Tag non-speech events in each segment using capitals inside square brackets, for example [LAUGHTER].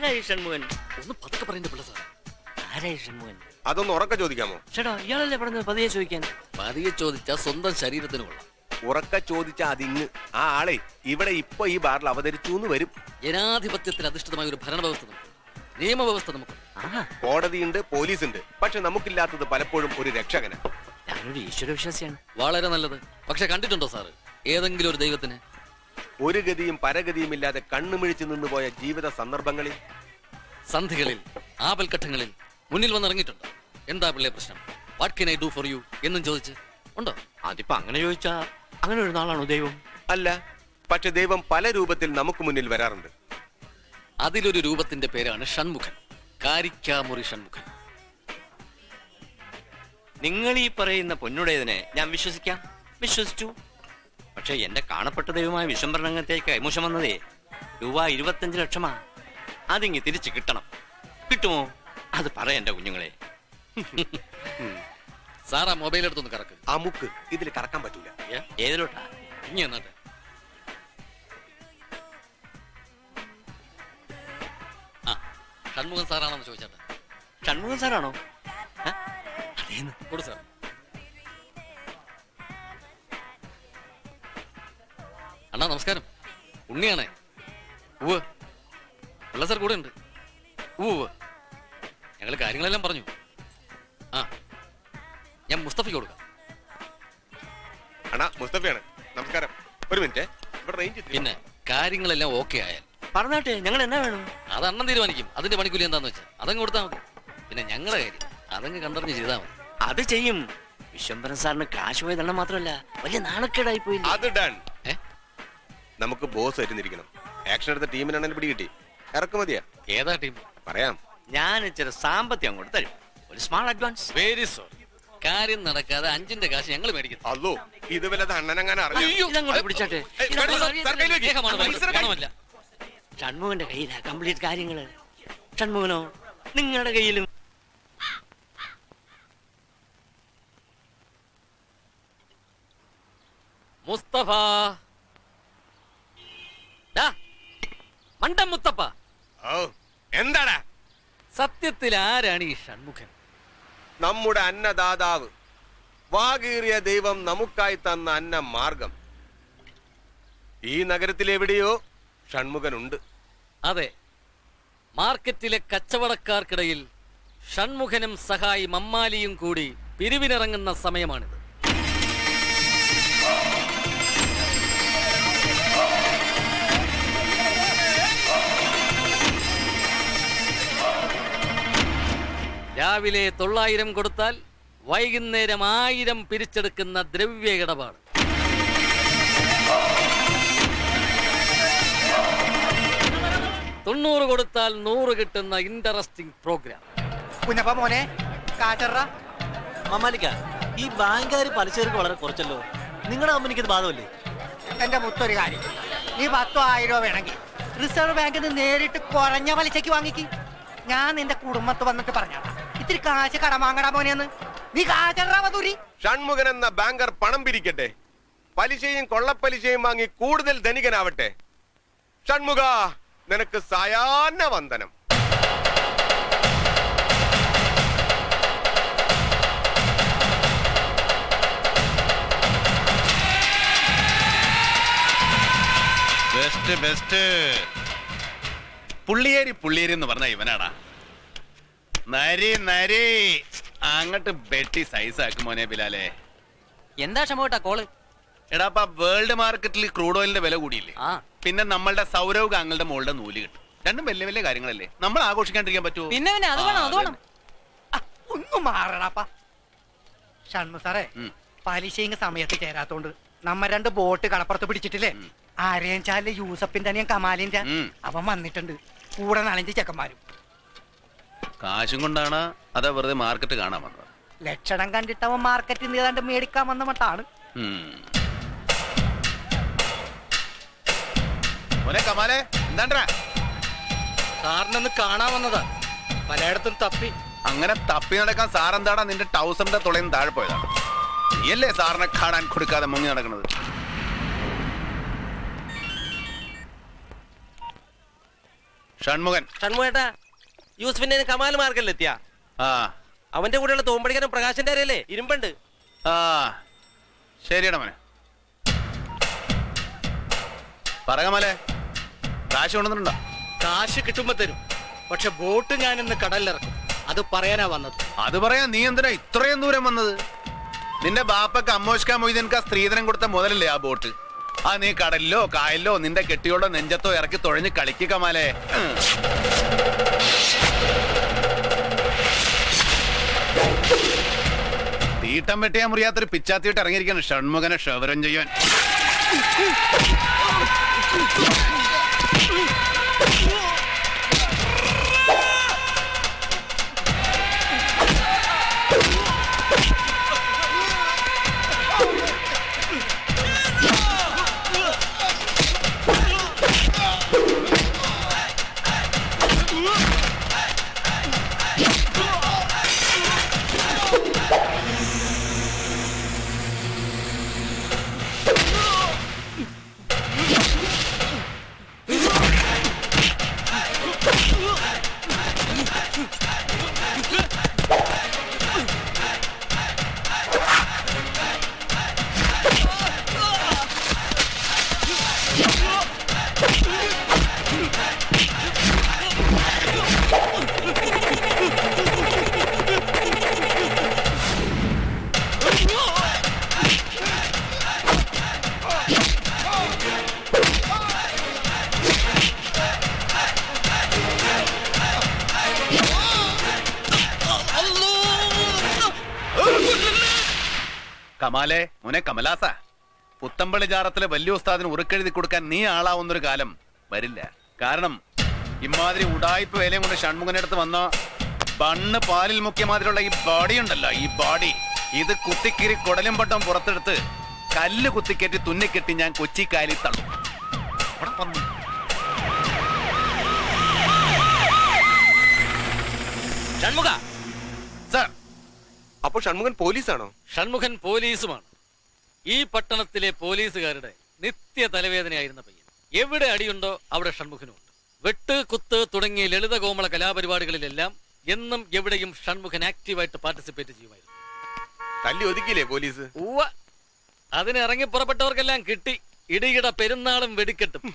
ആരായി ഷൺമുഖൻ? ഒന്ന് പതുക്കെ പറയേണ്ട പിള്ള സാർ ആരായി ഷൺമുഖൻ? അതൊന്ന് ഉറക്ക ചോദിക്കാമോ? ചേട്ടാ ഇയാളല്ലേ പറഞ്ഞത് പതിയെ ചോദിക്കാൻ? പതിയെ ചോദിച്ചാൽ സ്വന്തം ശരീരത്തിന് കൊള്ളാം. ഉറക്ക ചോദിച്ച അതിങ് ആ ആളെ ഇവിടെ ഇപ്പൊ ഈ ബാറിൽ അവതരിച്ചു എന്ന് വരും. ജനാധിപത്യത്തിൽ അധിഷ്ഠിതമായ ഒരു ഭരണവ്യവസ്ഥ നിയമവ്യവസ്ഥ നമുക്ക്. കോടതിയുണ്ട് പോലീസുണ്ട്. പക്ഷെ നമുക്കില്ലാത്തത് പലപ്പോഴും ഒരു രക്ഷകന ഞാനൊരു ഈശ്വര വിശ്വാസിയാണ്. വളരെ നല്ലത്. പക്ഷെ കണ്ടിട്ടുണ്ടോ സാറ്? ഏതെങ്കിലും ഒരു ദൈവത്തിന് ഒരു ഗതിയും പരഗതിയും ഇല്ലാതെ കണ്ണുമിഴിച്ചു നിന്നുപോയ ജീവിത സന്ദർഭങ്ങളിൽ? സന്ധികളിൽ ആപൽഘട്ടങ്ങളിൽ മുന്നിൽ വന്നിറങ്ങിയിട്ടുണ്ടോ? എന്താ പിള്ളേ പ്രശ്നം? What can I do for you എന്നും ചോദിച്ച്. ഉണ്ടോ? അതിപ്പോ അങ്ങനെ ചോദിച്ചാ അങ്ങനെ ഒരു നാളാണോ ദൈവം? അല്ല പക്ഷെ ദൈവം പല രൂപത്തിൽ നമുക്ക് മുന്നിൽ വരാറുണ്ട്. അതിലൊരു രൂപത്തിന്റെ പേരാണ് ഷൺമുഖൻ. കാരിക്കാമുറി ഷൺമുഖൻ. നിങ്ങൾ ഈ പറയുന്ന പൊന്നുടേതിനെ ഞാൻ വിശ്വസിക്കാം? വിശ്വസിച്ചു? പക്ഷെ എന്റെ കാണപ്പെട്ട ദൈവമായ വിശംഭരണത്തേക്ക് കൈമോശം വന്നതേ. രൂപ ഇരുപത്തഞ്ച് ലക്ഷമാ. അതിങ്ങി തിരിച്ചു കിട്ടണം. കിട്ടുമോ? അത് പറ എന്റെ കുഞ്ഞുങ്ങളെ. സാർ ആ മൊബൈൽ എടുത്തൊന്ന് കറക്ക്. ആ മുക്ക് ഇതിൽ കറക്കാൻ പറ്റില്ല ഏതിലോട്ടാ? ഇനി എന്നിട്ട് ആ ഷൺമുഖൻ സാറാണെന്ന് ചോദിച്ചാട്ടെ. ഷൺമുഖൻ സാറാണോ? കൊടു സാർ. അണ്ണാ നമസ്കാരം. ഉണ്ണിയാണേ. ഉവ് അല്ല സാർ കൂടെ ഉണ്ട് ഉവ് ഞങ്ങൾ കാര്യങ്ങളെല്ലാം പറഞ്ഞു. ആ. ഞാൻ മുസ്തഫയ്ക്ക് കൊടുക്കാം. അണ്ണാ മുസ്തഫയാണ്. നമസ്കാരം. ഒരു മിനിറ്റ്. ഇവിടെ റേഞ്ച് പിന്നെ കാര്യങ്ങളെല്ലാം ഓക്കെ ആയാൽ. പറഞ്ഞാട്ടെ ഞങ്ങൾ എന്നാ വേണം? അത് അണ്ണൻ തീരുമാനിക്കും. അതിന്റെ പണിക്കൂലി എന്താന്ന് വെച്ചാൽ അതങ്ങ് കൊടുത്താൽ മതി. പിന്നെ ഞങ്ങളുടെ കാര്യം അതങ്ങ് കണ്ടറിഞ്ഞ് ചെയ്താൽ മതി. അത് ചെയ്യും. വിശ്വംഭരൻ സാറിന് കാശ് പോയതെണ്ണം മാത്രമല്ല വലിയ നാണക്കേടായി പോയി അത് ഡൺ നമുക്ക് ബോസ് ആയിരുന്നിരിക്കണം ആക്ഷൻ എടുത്ത ടീമിനാണെങ്കിൽ പിടി കിട്ടി. ഇറക്കുമതിയാ ഏതാ ടീം? പറയാം. ഞാൻ ഇച്ചിരി സാമ്പത്തികം അങ്ങോട്ട് തരും. ഒരു സ്മാൾ അഡ്വാൻസ് വെരി സോറി കാര്യം നടക്കാതെ അഞ്ചിന്റെ കാശ് ഞങ്ങൾ മേടിക്കും. അല്ലോ ഇത് വല്ലത് അണ്ണനങ്ങനെ പിടിച്ചാട്ടെ. ഷൺമുഖന്റെ കയ്യിലാ കംപ്ലീറ്റ് കാര്യങ്ങൾ. ഷൺമുഖനോ നിങ്ങളുടെ കയ്യിലും. മുസ്തഫ. മണ്ടൻ മുത്തപ്പ. ഓ എന്താടാ? സത്യത്തിൽ ആരാണ് ഈ ഷൺമുഖൻ? നമ്മുടെ അന്നദാതാവ്. വാകീറിയ ദൈവം നമുക്കായി തന്ന അന്ന മാർഗം. ഈ നഗരത്തിൽ എവിടെയോ ഷൺമുഖനുണ്ട്. അതെ മാർക്കറ്റിലെ കച്ചവടക്കാർക്കിടയിൽ ഷൺമുഖനും സഹായി മമ്മാലിയും കൂടി പിരിവിനിറങ്ങുന്ന സമയമാണിത്. രാവിലെ തൊള്ളായിരം കൊടുത്താൽ വൈകുന്നേരം ആയിരം പിരിച്ചെടുക്കുന്ന ദ്രവ്യ ഇടപാട്. തൊണ്ണൂറ് കൊടുത്താൽ നൂറ് കിട്ടുന്ന ഇൻട്രസ്റ്റിംഗ് പ്രോഗ്രാം കുഞ്ഞപ്പ മോനെ കാറ്ററ. മമ്മാലിക്ക ഈ ബാങ്കുകാർ പലിശക്ക് വളരെ കുറച്ചല്ലോ. നിങ്ങളുടെ കമ്പനിക്ക് ഇത് ബാധമല്ലേ എന്റെ മുത്തൊരു കാര്യം. ഈ പത്തോ ആയിരോ വേണമെങ്കിൽ റിസർവ് ബാങ്കിൽ നിന്ന് നേരിട്ട് കുറഞ്ഞ പലിശക്ക് വാങ്ങിക്ക്. ഞാൻ നിന്റെ കുടുംബത്ത് വന്നിട്ട് പറഞ്ഞാടാ ഇത്തിരി കാശ് കടം വാങ്ങടാ മോനെന്ന്. നീ കാറ്ററ ഷൺമുഖൻ എന്ന ബാങ്കർ പണം പിരിക്കട്ടെ. പലിശയും കൊള്ളപ്പലിശയും വാങ്ങി കൂടുതൽ ധനികനാവട്ടെ. ഷൺമുഖ നിനക്ക് സായാഹ്ന വന്ദനം. ബെസ്റ്റ് ബെസ്റ്റ് പുള്ളിയേരി പുള്ളിയേരി എന്ന് പറഞ്ഞ ഇവനാടാ. നരി നരി. അങ്ങോട്ട് ബെട്ടി സൈസ് ആക്കും മോനെ ബിലാലേ. എന്താ ക്ഷമോട്ടാ കോൾ? എടാപ്പ വേൾഡ് മാർക്കറ്റിൽ ക്രൂഡ് ഓയിലിന്റെ വില കൂടിയില്ലേ? ആ. പിന്നെ നമ്മളുടെ സൗരവ് ഗാങ്ങളുടെ മുകളുടെ നൂൽ കിട്ടും. രണ്ടും വലിയ വലിയ കാര്യങ്ങളല്ലേ? നമ്മൾ ആഘോഷിക്കാണ്ടിരിക്കാൻ പറ്റുമോ പിന്നെ പിന്നെ അത് വേണം അത് വേണം. ഒന്ന് മാറടാപ്പ ഷൺമു സാറേ ഉം. പലിശയും സമയത്ത് ചേരാത്തോണ്ട് നമ്മ രണ്ട് ബോട്ട് കടപ്പുറത്ത് പിടിച്ചിട്ടില്ലേ? ആരെയും ചാൽ യൂസഫിന്റെ അനിയൻ കമാലിന്റെ ഉം. അവൻ വന്നിട്ടുണ്ട്. കൂടെ നനഞ്ഞ ചെക്കന്മാരും. കാശും കൊണ്ടാണ് അതാ വെറുതെ മാർക്കറ്റ് കാണാൻ വന്നത്. ലക്ഷണം കണ്ടിട്ട് അവൻ മാർക്കറ്റിൽ നിന്ന് ഏതാണ്ട് മേടിക്കാൻ വന്ന മട്ടാണ്. കമാലെ എന്താണ്ടാ സാറിനൊന്ന് കാണാൻ വന്നതാ. പലയിടത്തും തപ്പി. അങ്ങനെ തപ്പി നടക്കാൻ സാറെന്താടാ നിന്റെ ടൗസറിന്റെ തുളയും താഴെ പോയതാണ് നീയല്ലേ സാറിനെ കാണാൻ കൊടുക്കാതെ മുങ്ങി നടക്കുന്നത്? ഷൺമുഖൻ. ഷൺമുഖേട്ടാ യൂസഫിന്റെ കമാൽ മാർഗല്ലേ എത്തിയ? ആ. അവന്റെ കൂടെയുള്ള തോമ്പടിക്കാരൻ പ്രകാശന്റെ അരയല്ലേ? ഇരുമ്പുണ്ട്. ആ. ശരിയടാ മോനെ. പറകമലെ കാശ് കൊണ്ടുവന്നിട്ടുണ്ടോ? കാശ് കിട്ടുമ്പോ തരും. പക്ഷെ ബോട്ട് ഞാൻ ഇന്ന് കടലിലിറക്കും. അത് പറയാനാ വന്നത്. അത് പറയാൻ നീ എന്തിനാ ഇത്രയും ദൂരം വന്നത്? നിന്റെ ബാപ്പക്ക് അമ്മോഷ്ക മൊയ്തീൻക്ക് ആ സ്ത്രീധനം കൊടുത്ത മുതലല്ലേ ആ ബോട്ട്? ആ നീ കടലിലോ കായലിലോ നിന്റെ കെട്ടിയോടോ നെഞ്ചത്തോ ഇറക്കി തുഴഞ്ഞ് കളിക്കുക കമാലെ. തീട്ടം വെട്ടിയാൻ മുറിയാത്തൊരു പിച്ചാത്തിയിട്ട് ഇറങ്ങിയിരിക്കണം ഷൺമുഖനെ ക്ഷവരം ചെയ്യാൻ പുത്തമ്പള്ളി ജാറത്തിലെ വലിയ ഉസ്താദിന് ഉറുക്കെഴുതി കൊടുക്കാൻ നീ ആളാവുന്നൊരു കാലം വരില്ല. കാരണം ഇമാതിരി ഉടായ്പ വേലയും കൊണ്ട് ഷൺമുഖനടുത്ത് വന്ന ബണ്ണ് പാലിൽ മുക്കിയ മാതിരിയുള്ള ഈ ബോഡി ഉണ്ടല്ലോ ഈ ബോഡി ഇത് കുത്തിക്കീറി കുടലും പട്ടം പുറത്തെടുത്ത് കല്ല് കുത്തിക്കയറ്റി തുന്നിക്കെട്ടി ഞാൻ കൊച്ചി കാലി തള്ളും. ഷൺമുഖ. സർ അപ്പൊ ഷൺമുഖൻ പോലീസാണോ? ഷൺമുഖൻ പോലീസുമാണ്. ഈ പട്ടണത്തിലെ പോലീസുകാരുടെ നിത്യ തലവേദനയായിരുന്ന പയ്യൻ. എവിടെ അടിയുണ്ടോ അവിടെ ഷൺമുഖനുണ്ട് വെട്ട് കുത്ത് തുടങ്ങിയ ലളിത കോമള കലാപരിപാടികളിലെല്ലാം എന്നും എവിടെയും ഷൺമുഖൻ ആക്റ്റീവായിട്ട് പാർട്ടിസിപ്പേറ്റ് ചെയ്യുമായിരുന്നു. തല്ലി ഒതുക്കിയില്ലേ പോലീസ്? ഉവ്വ. അതിന് ഇറങ്ങി പുറപ്പെട്ടവർക്കെല്ലാം കിട്ടി. ഇടിയിട പെരുന്നാളും വെടിക്കെട്ടും.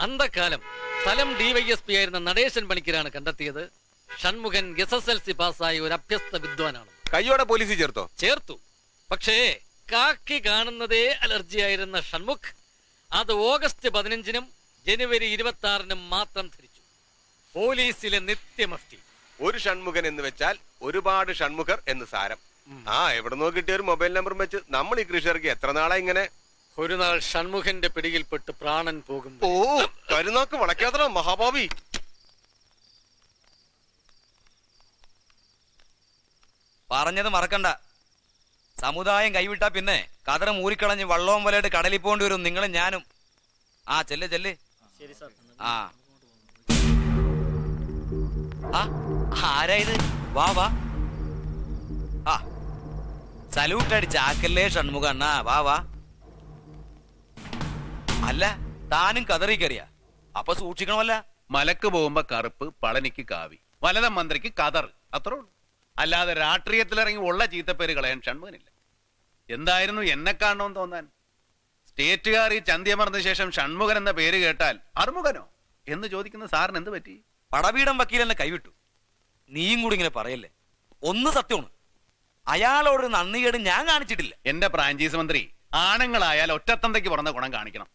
അന്തക്കാലം സ്ഥലം ഡിവൈഎസ്പി ആയിരുന്ന നടേശൻ പണിക്കരാണ് കണ്ടെത്തിയത്. Shanmukhan S S L C പാസ്സായ ഒരു അഭ്യസ്ത വിദ്വാനാണ്. കയ്യോടെ പോലീസ് ചേർത്തോ? ചേർത്തു. പക്ഷേ കാക്കി കാണുന്നതേ അലർജിയായിരുന്ന ഷൺമുഖ് അത് ഓഗസ്റ്റ് പതിനഞ്ചിനും ജനുവരി ഇരുപത്തി ആറിനും മാത്രം ധരിച്ചു. പോലീസിലെ നിത്യമഫ്തി. ഒരു ഷൺമുഖൻ എന്ന് വെച്ചാൽ ഒരുപാട് ഷൺമുഖർ എന്ന് സാരം. ആ എവിടുന്നോ കിട്ടിയ ഒരു മൊബൈൽ നമ്പർ വെച്ച് നമ്മൾ ഈ കൃഷിയർക്ക് എത്ര നാളാ ഇങ്ങനെ? ഒരു നാൾ ഷൺമുഖന്റെ പിടിയിൽപ്പെട്ട് പ്രാണൻ പോകും. ഓ കരുനാക്ക് വളയ്ക്കാത്ര മഹാഭാവി. പറഞ്ഞത് മറക്കണ്ട. സമുദായം കൈവിട്ടാ പിന്നെ കതറ മൂരിക്കളഞ്ഞ് വള്ളവും വലയിട്ട് കടലിൽ പോകേണ്ടി വരും. നിങ്ങളും ഞാനും. ആ ചെല്ല് ചെല്ല്. ആ. ആ ആരാ ഇത്? വാ വാ. ആ. സല്യൂട്ട് അടിച്ച ആക്കല്ലേ ഷൺമുഖ അണ്ണാ. വാ വാ. അല്ല താനും കതറി കയറിയ. അപ്പൊ സൂക്ഷിക്കണമല്ല. മലക്ക് പോകുമ്പോ കറുപ്പ് പളനിക്ക് കാവി. വലത മന്ത്രിക്ക് കതർ അത്രേ ഉള്ളൂ. അല്ലാതെ രാഷ്ട്രീയത്തിലിറങ്ങി ഉള്ള ചീത്തപ്പേര് കളയാൻ ഷൺമുഖനില്ല. എന്തായിരുന്നു എന്നെ കാണണമെന്ന് തോന്നാൻ? സ്റ്റേറ്റുകാർ ഈ ചന്തിയമർന്ന ശേഷം ഷൺമുഖൻ എന്ന പേര് കേട്ടാൽ അറുമുഖനോ? എന്ന് ചോദിക്കുന്ന സാറിന് എന്ത് പറ്റി? പടപീഠം വക്കീൽ എന്നെ കൈവിട്ടു. നീയും കൂടി ഇങ്ങനെ പറയല്ലേ? ഒന്ന് സത്യമാണ്. അയാളോട് നന്ദികേട് ഞാൻ കാണിച്ചിട്ടില്ല. എന്റെ ഫ്രാഞ്ചൈസ് മന്ത്രി ആണുങ്ങളായാൽ ഒറ്റത്തന്തയ്ക്ക് പുറന്ന ഗുണം കാണിക്കണം.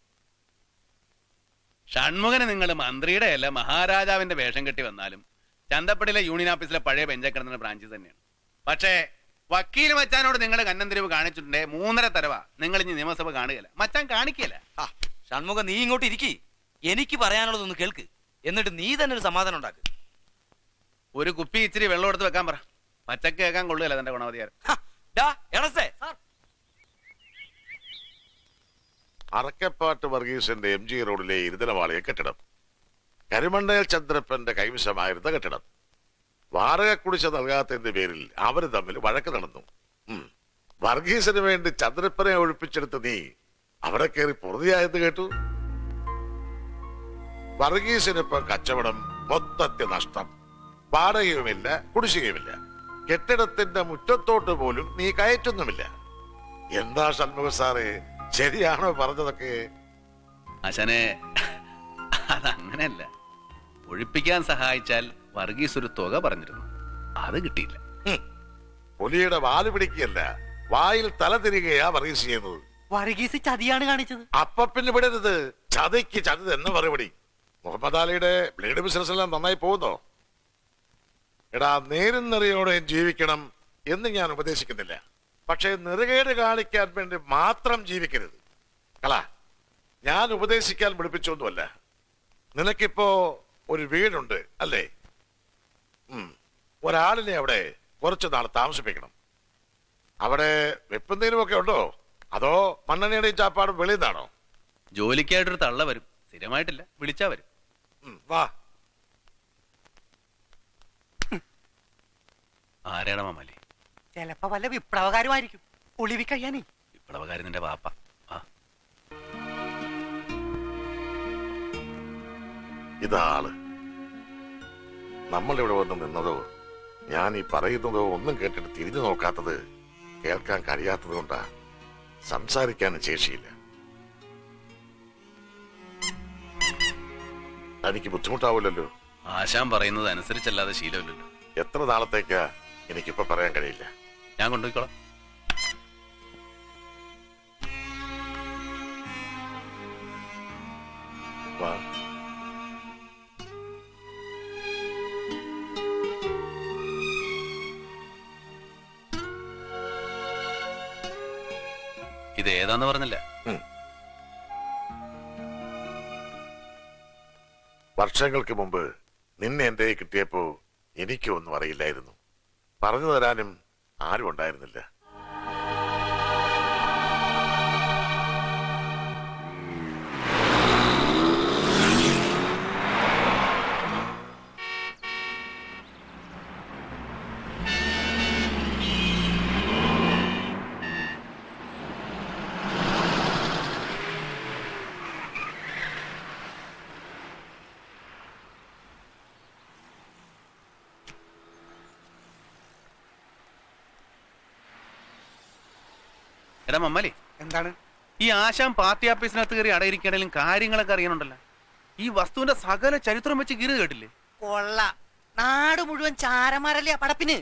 ഷൺമുഖന് നിങ്ങൾ മന്ത്രിയുടെ അല്ല മഹാരാജാവിന്റെ വേഷം കെട്ടി വന്നാലും ചന്തപ്പടിയിലെ യൂണിയൻ ഓഫീസിലെ പഴയ ബെഞ്ചക്കിടന്ന ബ്രാഞ്ച് തന്നെയാണ്. പക്ഷേ വക്കീൽ മച്ചാനോട് നിങ്ങൾ കന്നന്തിരിവ് കാണിച്ചിട്ടുണ്ടേ മൂന്നര തരവ. നിങ്ങൾ ഇനി നിയമസഭ കാണുകയില്ല. മച്ചാൻ കാണിക്കല ഷൺമുഖം ഷൺമുഖ നീ ഇങ്ങോട്ട് ഇരിക്കി. എനിക്ക് പറയാനുള്ളതൊന്ന് കേൾക്ക്. എന്നിട്ട് നീ തന്നെ ഒരു സമാധാനം ഉണ്ടാക്ക്. ഒരു കുപ്പി ഇച്ചിരി വെള്ളം എടുത്ത് വെക്കാൻ പറ. പച്ചക്ക് കേൾക്കാൻ കൊള്ളുകയല്ല തന്റെ ഗുണവധികാരം അറക്കപ്പാട്ട് വർഗീസിന്റെ എം ജി റോഡിലെ ഇരുതലവാളിയ കെട്ടിടം. കരിമണ്ണയിൽ ചന്ദ്രപ്പന്റെ കൈവശമായിരുന്ന കെട്ടിടം. വാടക കുടിശ്ശ നൽകാത്തതിന്റെ പേരിൽ അവർ തമ്മിൽ വഴക്ക് നടന്നു. വർഗീസിന് വേണ്ടി ചന്ദ്രപ്പനെ ഒഴിപ്പിച്ചെടുത്ത് നീ അവിടെ കയറി പൊറുതിയായെന്ന് കേട്ടു? വർഗീസിനിപ്പം കച്ചവടം മൊത്തത്തിൽ നഷ്ടം. വാടകയുമില്ല കുടിശ്ശികയുമില്ല. കെട്ടിടത്തിന്റെ മുറ്റത്തോട്ട് പോലും നീ കയറ്റൊന്നുമില്ല. എന്താ ഷൺമുഖ സാറേ ശരിയാണോ പറഞ്ഞതൊക്കെ? അശനെ അതങ്ങനെയല്ല. ഒഴിപ്പിക്കാൻ സഹായിച്ചാൽ വർഗീസ് ഒരു തുക പറഞ്ഞിരുന്നു. അത് കിട്ടിയില്ല. പുലിയുടെ വാൽ പിടിക്കുകയല്ല വായിൽ തല തിരികെയാ വർഗീസ് ചെയ്യുന്നത്. വർഗീസ് ചതിയാണ് കാണിച്ചത്. അപ്പൊ പിന്നെ വിടരുത്. ചതിക്ക് ചതി തന്നെ മറുപടി. മുഹമ്മദ് അലിയുടെ ബ്ലേഡ് ബിസിനസ് എല്ലാം നന്നായി പോകുന്നോ? എടാ നേരും നിറയോടെ ജീവിക്കണം എന്ന് ഞാൻ ഉപദേശിക്കുന്നില്ല. പക്ഷേ നിറകേട് കാണിക്കാൻ വേണ്ടി മാത്രം ജീവിക്കരുത്. കളാ ഞാൻ ഉപദേശിക്കാൻ വിളിപ്പിച്ചൊന്നുമല്ല. നിനക്കിപ്പോ ഒരു വീടുണ്ട് അല്ലേ? ഉം. ഒരാളിനെ അവിടെ കുറച്ചു നാൾ താമസിപ്പിക്കണം. അവിടെ വെപ്പുന്നതിനും ഒക്കെ ഉണ്ടോ? അതോ മണ്ണെണ്ണയുടെയും ചാപ്പാടും വെളിയിൽ നിന്നാണോ ജോലിക്കായിട്ടൊരു തള്ള വരും. സ്ഥിരമായിട്ടില്ല. വിളിച്ചാ വരും. വാ. ആരാണ് മാമാലി? ചിലപ്പോ വല്ല വിപ്ലവകാരുമായിരിക്കും. ഒളിവി കഴിയാനേ വിപ്ലവകാരൻ നിന്റെ വാപ്പ. ഇതാൾ നമ്മളിവിടെ വന്ന് നിന്നതോ ഞാൻ ഈ പറയുന്നതോ ഒന്നും കേട്ടിട്ട് തിരിഞ്ഞു നോക്കാത്തത് കേൾക്കാൻ കഴിയാത്തത് കൊണ്ടാ സംസാരിക്കാനും ശേഷിയില്ല. എനിക്ക് ബുദ്ധിമുട്ടാവില്ലല്ലോ ആശാൻ പറയുന്നത് അനുസരിച്ചല്ലാതെ ശീലമില്ലല്ലോ. എത്ര നാളത്തേക്കാ എനിക്കിപ്പോ പറയാൻ കഴിയില്ല. ഞാൻ കൊണ്ടുപോയിക്കോളാം. വാ. ഏതാന്ന് പറഞ്ഞില്ല. വർഷങ്ങൾക്ക് മുമ്പ് നിന്നെ എന്റെ കിട്ടിയപ്പോ എനിക്കൊന്നും അറിയില്ലായിരുന്നു. പറഞ്ഞു തരാനും ആരും ഉണ്ടായിരുന്നില്ല എടാ മമ്മലി എന്താണ്? ഈ ആശാൻ പാർട്ടി ഓഫീസിനകത്ത് കയറി അടയിരിക്കണേലും കാര്യങ്ങളൊക്കെ അറിയണുണ്ടല്ലോ. ഈ വസ്തുവിന്റെ സകല ചരിത്രം വെച്ച് ഗീത് കേട്ടില്ലേ? കൊള്ള. നാട് മുഴുവൻ ചാരമാരല്ലേ പടപ്പിന്?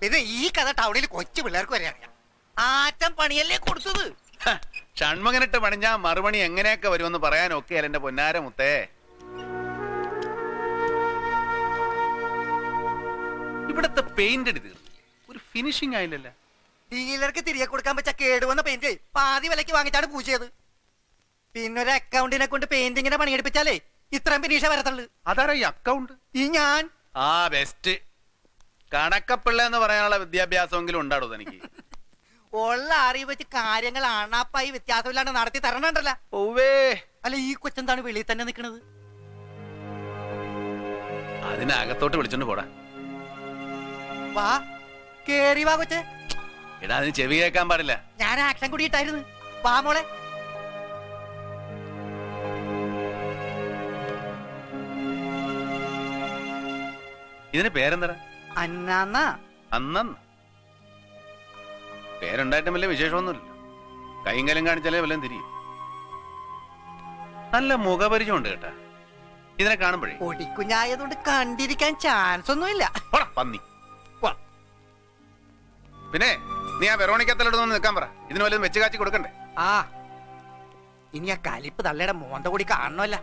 പിന്നെ ഈ കഥ ടൗണിൽ കൊച്ചു പിള്ളേർക്ക് വരെ അറിയാം. ആറ്റം പണിയല്ലേ കൊടുത്തത്? ഷൺമകനിട്ട് പണിഞ്ഞ മറുപണി എങ്ങനെയൊക്കെ വരുമെന്ന് പറയാൻ പറയാനൊക്കെ എന്റെ പൊന്നാര മുത്തേ. ഇവിടത്തെ പെയിന്റ് അടി തീർന്നില്ലേ ഒരു ഫിനിഷിംഗ് ആയില്ലല്ലോ. ഡീലർക്ക് തിരികെ കൊടുക്കാൻ പറ്റ കേടുവന്ന പെയിന്റ് പാതി വിലക്ക് വാങ്ങിച്ചാണ് പൂജയത് പിന്നെ ഒരു അക്കൗണ്ടിനെ കൊണ്ട് പെയിന്റിങ്ങിനെ പണിയെടുപ്പിച്ചാലേ ഇത്രയും പിന്നീഷ വരത്തുള്ളു. അതാരാ ഈ അക്കൗണ്ട് ഈ ഞാൻ. ആ ബെസ്റ്റ് കണക്കപ്പിള്ള എന്ന് പറയാനുള്ള വിദ്യാഭ്യാസമെങ്കിലും ഉണ്ടാടോ തനിക്ക്? [LAUGHS] ഉള്ള അറിവ് വെച്ച് കാര്യങ്ങൾ അണാപ്പായി വ്യത്യാസമില്ലാണ്ട് നടത്തി തരണണ്ടല്ല. അല്ല ഈ കൊച്ചെന്താണ് വെളിയിൽ തന്നെ നിക്കണത് അതിനകത്തോട്ട് വിളിച്ചോണ്ട് പോടാ. വാ കേറി വാ കൊച്ചെ. എടാ അതിന് ചെവി കേൾക്കാൻ പാടില്ല. ഞാൻ ആക്ഷൻ കൂടിയിട്ടായിരുന്നു. വാ മോളെ. ഇതിന് പേരെന്തടാ? അന്നാന്ന. അന്നന്ന് പേരുണ്ടായിട്ടും വലിയ വിശേഷമൊന്നുമില്ല കൈങ്കലം കാണിച്ചാലേ വല്ലതും തിരിയും. നല്ല മുഖപരിചയമുണ്ട് കേട്ടാ. ഇതിനെ കാണുമ്പോഴേ. ഒടിക്കുഞ്ഞായതുകൊണ്ട് കണ്ടിരിക്കാൻ ചാൻസ് ഒന്നുമില്ല. പന്നി. പിന്നെ നീ ആ വെറോണിക്കത്തലോടൊന്ന് നിൽക്കാൻ പറ. ഇതിന് വല്ലതും വെച്ച് കാച്ചി കൊടുക്കണ്ടേ? ആ. ഇനി ആ കലിപ്പ് തള്ളയുടെ മോന്ത കൂടി കാണണമല്ല.